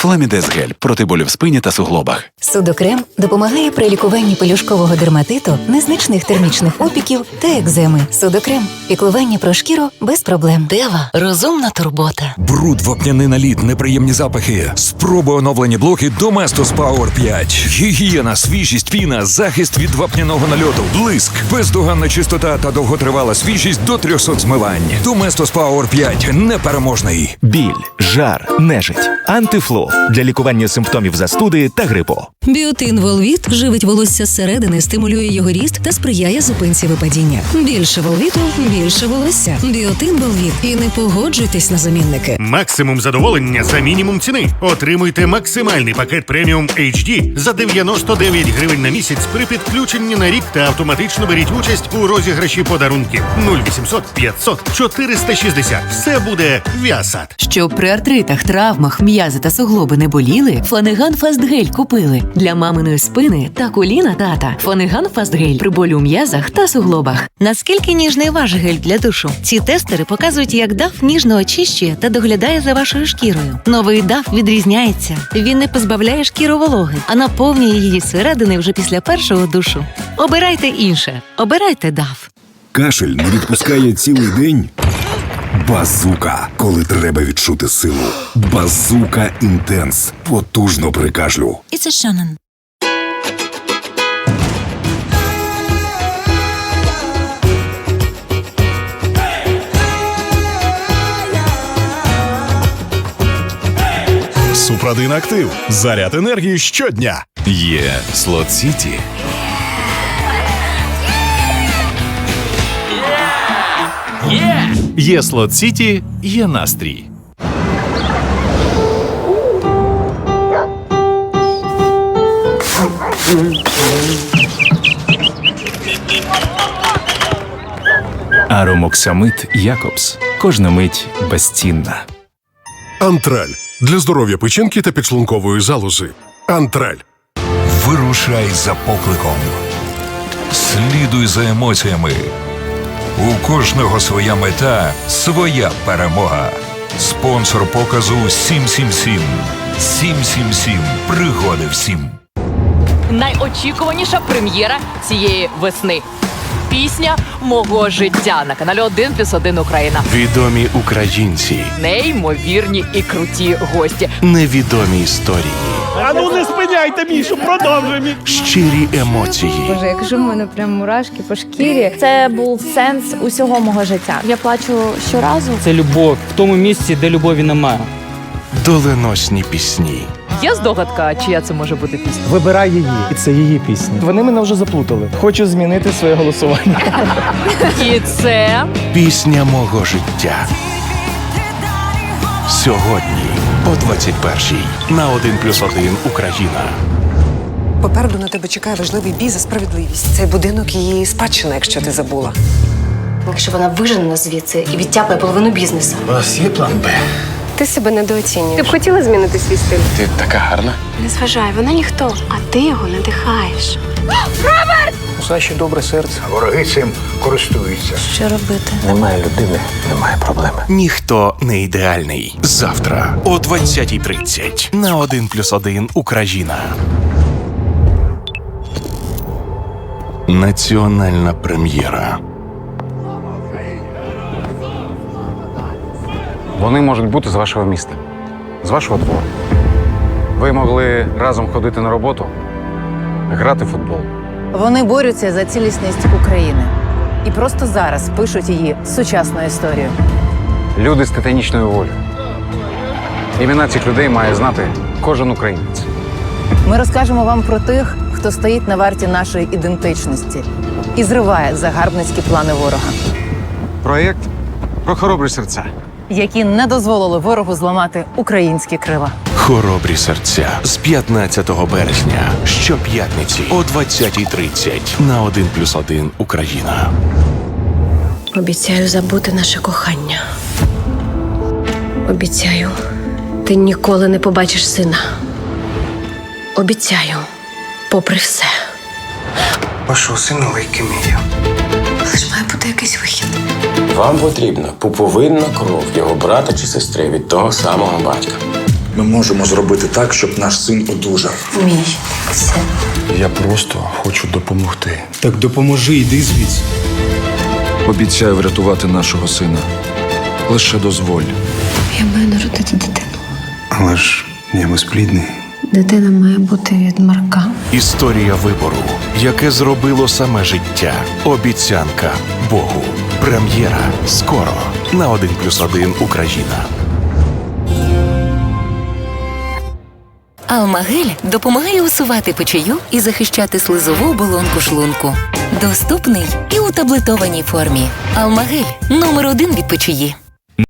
Фламідез гель проти болю в спині та суглобах. Судокрем допомагає при лікуванні пелюшкового дерматиту, незначних термічних опіків та екземи. Судокрем піклування про шкіру без проблем. Дева розумна турбота. Бруд, вапняний наліт, неприємні запахи. Спробуй оновлені блоки Domestos Power 5. Гігієна, свіжість, піна, захист від вапняного нальоту, блиск, бездоганна чистота та довготривала свіжість до 300 змивань. Domestos Power 5 непереможний. Біль, жар, нежить, для лікування симптомів застуди та грипу. Біотин Волвіт живить волосся зсередини, стимулює його ріст та сприяє зупинці випадіння. Більше волвіту, більше волосся. Біотин Волвіт. І не погоджуйтесь на замінники. Максимум задоволення за мінімум ціни. Отримуйте максимальний пакет преміум HD за 99 гривень на місяць при підключенні на рік та автоматично беріть участь у розіграші подарунків 0800 500 460. Все буде Віасад. Щоб при артритах, травмах, м'язи та суглоби не боліли, Фланеган Фастгель купили для маминої спини та коліна тата. Фланеган Фастгель при болю у м'язах та суглобах. Наскільки ніжний ваш гель для душу? Ці тестери показують, як DAF ніжно очищує та доглядає за вашою шкірою. Новий DAF відрізняється. Він не позбавляє шкіру вологи, а наповнює її зсередини вже після першого душу. Обирайте інше. Обирайте DAF. Кашель не відпускає цілий день. Базука, коли треба відчути силу. Базука інтенс. Потужно при кашлю. It's a Shannon. Супродин актив. Заряд енергії щодня. Є Слот Сіті. Є слот Сіті, є настрій. Аромоксамит Якобс. Кожна мить безцінна. Антраль для здоров'я печінки та підшлункової залози. Антраль. Вирушай за покликом. Слідуй за емоціями. У кожного своя мета, своя перемога. Спонсор показу 777. 777. Пригоди всім. найочікуваніша прем'єра цієї весни. Пісня мого життя на каналі 1 плюс 1 Україна. Відомі українці, Неймовірні і круті гості. невідомі історії, А ну не спиняйте, Мішу, продовжуємо. щирі емоції, Боже, як же в мене прям мурашки по шкірі. Це був сенс усього мого життя. Я плачу щоразу. Це любов в тому місці, де любові немає. доленосні пісні. Є здогадка, чия це може бути пісня? Вибирай її, і це її пісня. Вони мене вже заплутали. Хочу змінити своє голосування. І це Пісня мого життя. Сьогодні о 21-й на 1 плюс 1 Україна. Попереду на тебе чекає важливий бій за справедливість. Цей будинок її спадщина, якщо ти забула. Якщо вона вижене нас звідси і відтяпає половину бізнесу. У вас є план Б? Ти себе недооцінюєш. Ти б хотіла змінити свій стиль? Ти така гарна. Не зважай, вона ніхто, а ти його надихаєш. Усе ще добре серце. Вороги цим користуються. Що робити? Немає людини, немає проблеми. Ніхто не ідеальний. Завтра о 20.30 на 1 плюс 1 Україна. Національна прем'єра. Вони можуть бути з вашого міста, з вашого двору. Ви могли разом ходити на роботу, грати в футбол. Вони борються за цілісність України і просто зараз пишуть її сучасну історію. Люди з титанічною волею. Імена цих людей має знати кожен українець. Ми розкажемо вам про тих, хто стоїть на варті нашої ідентичності і зриває загарбницькі плани ворога, Проєкт про хоробрі серця. Які не дозволили ворогу зламати українські крила. Хоробрі серця з 15 березня щоп'ятниці о 20.30 на 1 плюс 1 Україна. Обіцяю забути наше кохання. Обіцяю, ти ніколи не побачиш сина. Обіцяю, попри все. Вашого сина лейкемія. Але ж має бути якийсь вихід. Вам потрібна пуповинна кров його брата чи сестри від того самого батька. Ми можемо зробити так, щоб наш син одужав. Мій син. Я просто хочу допомогти. Так допоможи, йди звідси. Обіцяю врятувати нашого сина. Лише дозволь. Я маю народити дитину. Але ж я безплідний. Дитина має бути від Марка. Історія вибору, яке зробило саме життя. Обіцянка Богу. Прем'єра скоро на 1+,1 Україна. Алмагель допомагає усувати печію і захищати слизову оболонку шлунку. Доступний і у таблетованій формі. Алмагель номер один від печії.